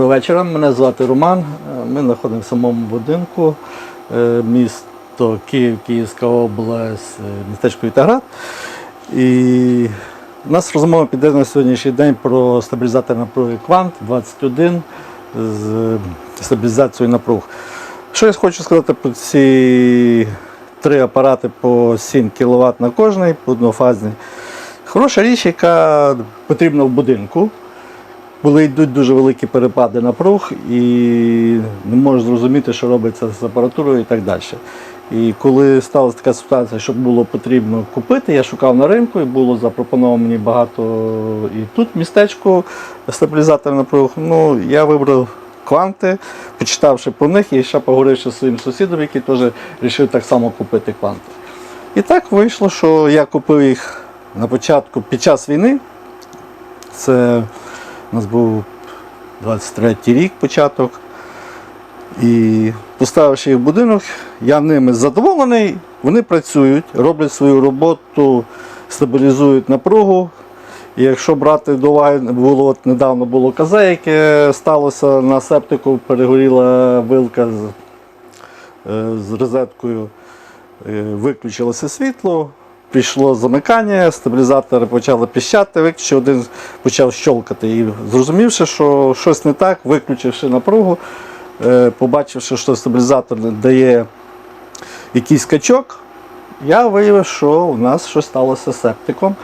Доброго вечора. Мене звати Роман. Е, Ми знаходимося в самому будинку. е, Місто Київ, Київська область, е, містечко Вітаград. І у нас розмова піде на сьогоднішній день про стабілізатор напруги Квант 21 з стабілізацією напруг. Що я хочу сказати про ці три апарати по 7 кВт на кожний, однофазний. Хороша річ, яка потрібна в будинку коли йдуть дуже великі перепади напруг і не можеш зрозуміти, що робиться з апаратурою і так далі. І коли сталася така ситуація, що було потрібно купити, я шукав на ринку і було запропоновано мені багато і тут містечко стабілізатор напруг. Ну, я вибрав кванти, почитавши про них і ще поговоривши зі своїм сусідом, який теж вирішив так само купити кванти. І так вийшло, що я купив їх на початку під час війни. Це у нас був 23-й рік початок. І поставивши їх в будинок, я ними задоволений, вони працюють, роблять свою роботу, стабілізують напругу. І якщо брати до уваги, було от недавно було казе, яке сталося на септику, перегоріла вилка з, е, з розеткою, е, виключилося світло, пішло замикання, стабілізатори почали піщати, виключив, один почав щолкати. І зрозумівши, що щось не так, виключивши напругу, е, побачивши, що стабілізатор дає якийсь скачок, я виявив, що у нас щось сталося з септиком,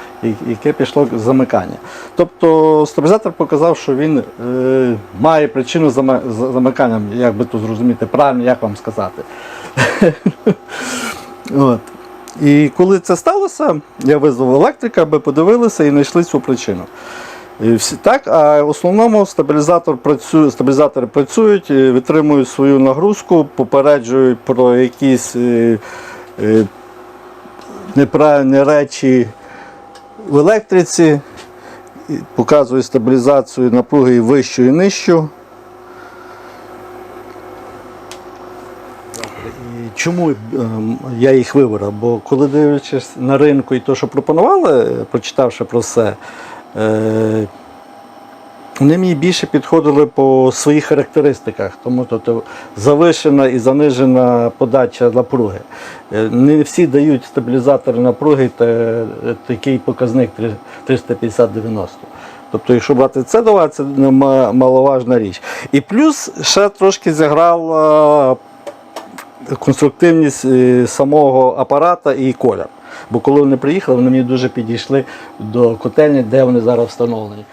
яке пішло замикання. Тобто стабілізатор показав, що він е, має причину замикання, як би тут зрозуміти правильно, як вам сказати. От. І коли це сталося, я визвав електрика, аби подивилися і знайшли цю причину. І всі, так, а в основному стабілізатор працює, стабілізатори працюють, е, витримують свою нагрузку, попереджують про якісь е, е, неправильні речі в електриці, показують стабілізацію напруги і вищу і нижчу. Чому ем, я їх вибрав? Бо коли дивлячись на ринку і те, що пропонували, е, прочитавши про все, е, вони мені більше підходили по своїх характеристиках, тому тобто завишена і занижена подача напруги. Е, Не всі дають стабілізатори напруги та, е, такий показник 350-90. Тобто, якщо брати це до уваги, це маловажна річ. І плюс ще трошки зіграла конструктивність е, самого апарата і колір. Бо коли вони приїхали, вони мені дуже підійшли до котельні, де вони зараз встановлені.